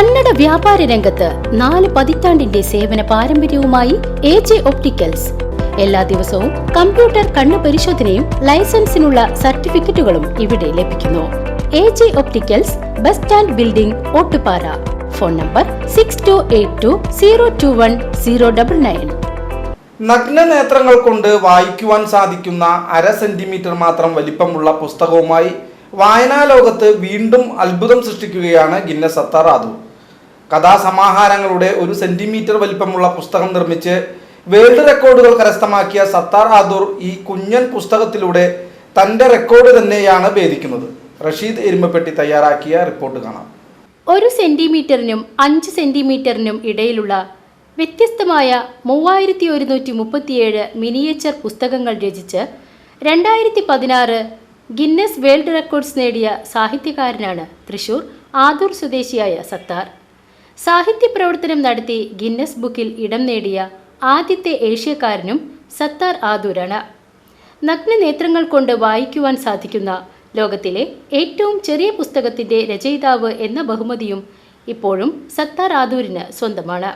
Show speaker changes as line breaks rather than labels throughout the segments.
കന്നഡ വ്യാപാര രംഗത്ത് നാല് പതിറ്റാണ്ടിന്റെ സേവന പാരമ്പര്യവുമായി എ ജെ ഒപ്റ്റിക്കൽസ്. എല്ലാ ദിവസവും കമ്പ്യൂട്ടർ കണ്ണു പരിശോധനയും ലൈസൻസിനുള്ള സർട്ടിഫിക്കറ്റുകളും ഇവിടെ ലഭിക്കുന്നു. A J opticals bus stand building Ottupara. Phone number six two eight two zero two one zero double nine
നഗ്ന നേത്രങ്ങൾ കൊണ്ട് വായിക്കുവാൻ സാധിക്കുന്ന അര സെന്റിമീറ്റർ മാത്രം വലിപ്പമുള്ള പുസ്തകവുമായി വായനാലോകത്ത് വീണ്ടും അത്ഭുതം സൃഷ്ടിക്കുകയാണ് ഗിന്നസ് സത്താർ ആദു. കഥാസമാഹാരങ്ങളുടെ ഒരു സെന്റിമീറ്റർ വലിപ്പമുള്ള പുസ്തകം നിർമ്മിച്ച് വേൾഡ് റെക്കോർഡുകൾ കരസ്ഥമാക്കിയ സത്താർ ആദൂർ ഈ കുഞ്ഞൻ പുസ്തകത്തിലൂടെ തന്റെ റെക്കോർഡ് തന്നെയാണ് ഭേദിക്കുന്നത്. റഷീദ് എരുമപ്പെട്ടി തയ്യാറാക്കിയ റിപ്പോർട്ട് കാണാം.
ഒരു സെന്റിമീറ്ററിനും അഞ്ച് സെന്റിമീറ്ററിനും ഇടയിലുള്ള വ്യത്യസ്തമായ മൂവായിരത്തി ഒരുന്നൂറ്റി മുപ്പത്തിയേഴ് മിനിയേച്ചർ പുസ്തകങ്ങൾ രചിച്ച് രണ്ടായിരത്തി പതിനാറ് ഗിന്നസ് വേൾഡ് റെക്കോർഡ്സ് നേടിയ സാഹിത്യകാരനാണ് തൃശൂർ ആദൂർ സ്വദേശിയായ സത്താർ. സാഹിത്യ പ്രവർത്തനം നടത്തി ഗിന്നസ് ബുക്കിൽ ഇടം നേടിയ ആദ്യത്തെ ഏഷ്യക്കാരനും സത്താർ ആദൂരാണ്. നഗ്ന നേത്രങ്ങൾ കൊണ്ട് വായിക്കുവാൻ സാധിക്കുന്ന ലോകത്തിലെ ഏറ്റവും ചെറിയ പുസ്തകത്തിന്റെ രചയിതാവ് എന്ന ബഹുമതിയും ഇപ്പോഴും സത്താർ ആദൂരിന് സ്വന്തമാണ്.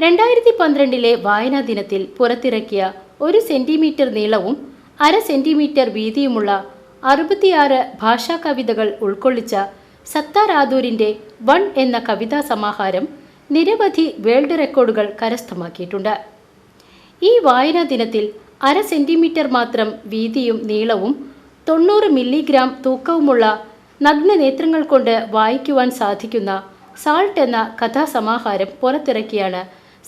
രണ്ടായിരത്തി പന്ത്രണ്ടിലെ വായനാ ദിനത്തിൽ പുറത്തിറക്കിയ ഒരു സെന്റിമീറ്റർ നീളവും അര സെന്റിമീറ്റർ വീതിയുമുള്ള അറുപത്തിയാറ് ഭാഷാ കവിതകൾ ഉൾക്കൊള്ളിച്ച സത്താർ ആദൂരിന്റെ വൺ എന്ന കവിതാ സമാഹാരം നിരവധി വേൾഡ് റെക്കോർഡുകൾ കരസ്ഥമാക്കിയിട്ടുണ്ട്. ഈ വായനാ ദിനത്തിൽ അര സെന്റിമീറ്റർ മാത്രം വീതിയും നീളവും തൊണ്ണൂറ് മില്ലിഗ്രാം തൂക്കവുമുള്ള നഗ്ന നേത്രങ്ങൾ കൊണ്ട് വായിക്കുവാൻ സാധിക്കുന്ന സാൾട്ട് എന്ന കഥാസമാഹാരം പുറത്തിറക്കിയാണ്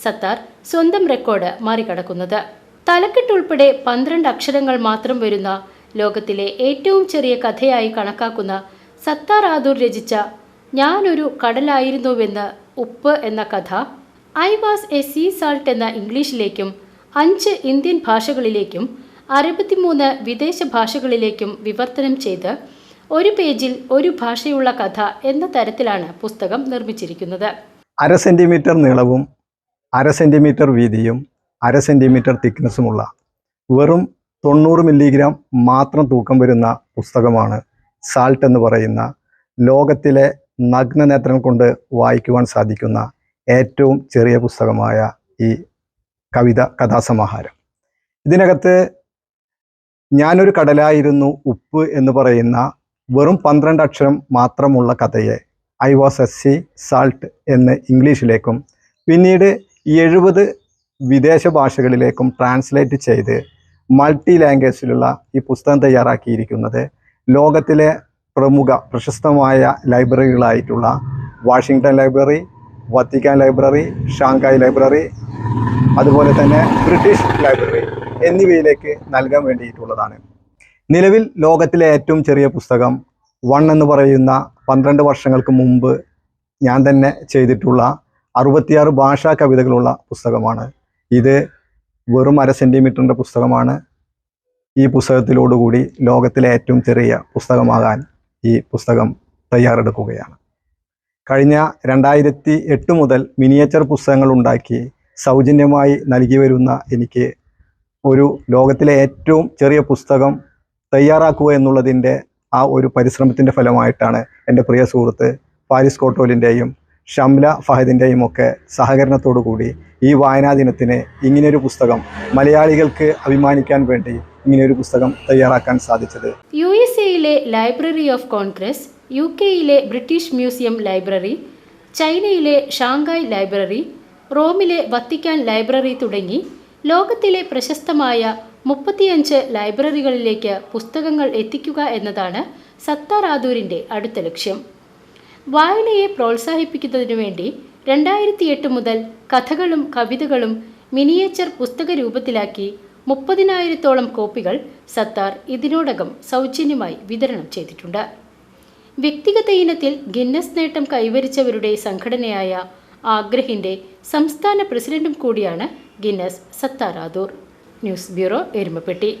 സത്താർ സ്വന്തം റെക്കോർഡ് മറികടക്കുന്നത്. തലക്കെട്ടുൾപ്പെടെ പന്ത്രണ്ട് അക്ഷരങ്ങൾ മാത്രം വരുന്ന ലോകത്തിലെ ഏറ്റവും ചെറിയ കഥയായി കണക്കാക്കുന്ന സത്താർ ആദൂർ രചിച്ച ഞാനൊരു കടലായിരുന്നുവെന്ന് ഉപ്പ് എന്ന കഥ I was a sea salt എന്ന ഇംഗ്ലീഷിലേക്കും അഞ്ച് ഇന്ത്യൻ ഭാഷകളിലേക്കും അറുപത്തിമൂന്ന് വിദേശ ഭാഷകളിലേക്കും വിവർത്തനം ചെയ്ത് ഒരു പേജിൽ ഒരു ഭാഷയുള്ള കഥ എന്ന തരത്തിലാണ് പുസ്തകം നിർമ്മിച്ചിരിക്കുന്നത്.
അര സെന്റിമീറ്റർ നീളവും അര സെന്റിമീറ്റർ വീതിയും അര സെന്റിമീറ്റർ തിക്നെസ്സുമുള്ള വെറും തൊണ്ണൂറ് മില്ലിഗ്രാം മാത്രം തൂക്കം വരുന്ന പുസ്തകമാണ് സാൾട്ട് എന്ന് പറയുന്ന ലോകത്തിലെ നഗ്നനേത്രം കൊണ്ട് വായിക്കുവാൻ സാധിക്കുന്ന ഏറ്റവും ചെറിയ പുസ്തകമായ ഈ കവിത കഥാസമാഹാരം. ഇതിനകത്ത് ഞാനൊരു കടലായിരുന്നു ഉപ്പ് എന്ന് പറയുന്ന വെറും പന്ത്രണ്ട് അക്ഷരം മാത്രമുള്ള കഥയെ I was as sea salt എന്ന് ഇംഗ്ലീഷിലേക്കും പിന്നീട് എഴുപത് വിദേശ ഭാഷകളിലേക്കും ട്രാൻസ്ലേറ്റ് ചെയ്ത് മൾട്ടി ലാംഗ്വേജിലുള്ള ഈ പുസ്തകം തയ്യാറാക്കിയിരിക്കുന്നത് ലോകത്തിലെ പ്രമുഖ പ്രശസ്തമായ ലൈബ്രറികളായിട്ടുള്ള Washington library Vatican library Shanghai library അതുപോലെ തന്നെ ബ്രിട്ടീഷ് ലൈബ്രറി എന്നിവയിലേക്ക് നൽകാൻ വേണ്ടിയിട്ടുള്ളതാണ്. നിലവിൽ ലോകത്തിലെ ഏറ്റവും ചെറിയ പുസ്തകം വൺ എന്ന് പറയുന്ന പന്ത്രണ്ട് വർഷങ്ങൾക്ക് മുമ്പ് ഞാൻ തന്നെ ചെയ്തിട്ടുള്ള അറുപത്തിയാറ് ഭാഷാ കവിതകളുള്ള പുസ്തകമാണ്. ഇത് വെറും അര സെന്റിമീറ്ററിന്റെ പുസ്തകമാണ്. ഈ പുസ്തകത്തിലോടുകൂടി ലോകത്തിലെ ഏറ്റവും ചെറിയ പുസ്തകമാകാൻ ഈ പുസ്തകം തയ്യാറെടുക്കുകയാണ്. കഴിഞ്ഞ രണ്ടായിരത്തി എട്ട് മുതൽ മിനിയേച്ചർ പുസ്തകങ്ങൾ ഉണ്ടാക്കി സൗജന്യമായി നൽകി വരുന്ന എനിക്ക് ഒരു ലോകത്തിലെ ഏറ്റവും ചെറിയ പുസ്തകം തയ്യാറാക്കുക എന്നുള്ളതിന്റെ ആ ഒരു പരിശ്രമത്തിന്റെ ഫലമായിട്ടാണ് എന്റെ പ്രിയ സുഹൃത്ത് പാരിസ് കോട്ടോലിന്റെയും ഷംല ഫഹദിന്റെയും ഒക്കെ സഹകരണത്തോടു കൂടി ഈ വായനാ ദിനത്തിന് ഇങ്ങനെയൊരു പുസ്തകം മലയാളികൾക്ക് അഭിമാനിക്കാൻ വേണ്ടി ഇങ്ങനെയൊരു പുസ്തകം തയ്യാറാക്കാൻ സാധിച്ചത്.
യു എസ് എയിലെ ലൈബ്രറി ഓഫ് കോൺഗ്രസ് യു കെയിലെ ബ്രിട്ടീഷ് മ്യൂസിയം ലൈബ്രറി ചൈനയിലെ ഷാങ്കായ് ലൈബ്രറി റോമിലെ വത്തിക്കാൻ ലൈബ്രറി തുടങ്ങി ലോകത്തിലെ പ്രശസ്തമായ മുപ്പത്തിയഞ്ച് ലൈബ്രറികളിലേക്ക് പുസ്തകങ്ങൾ എത്തിക്കുക എന്നതാണ് സത്താർ ആദൂരിന്റെ അടുത്ത ലക്ഷ്യം. വായനയെ പ്രോത്സാഹിപ്പിക്കുന്നതിനു വേണ്ടി രണ്ടായിരത്തി എട്ട് മുതൽ കഥകളും കവിതകളും മിനിയേച്ചർ പുസ്തക രൂപത്തിലാക്കി മുപ്പതിനായിരത്തോളം കോപ്പികൾ സത്താർ ഇതിനോടകം സൗജന്യമായി വിതരണം ചെയ്തിട്ടുണ്ട്. വ്യക്തിഗത ഇനത്തിൽ ഗിന്നസ് നേട്ടം കൈവരിച്ചവരുടെ സംഘടനയായ ആഗ്രഹിന്റെ സംസ്ഥാന പ്രസിഡന്റും കൂടിയാണ് Guinness Sattar Adoor. News bureau Erumapetty.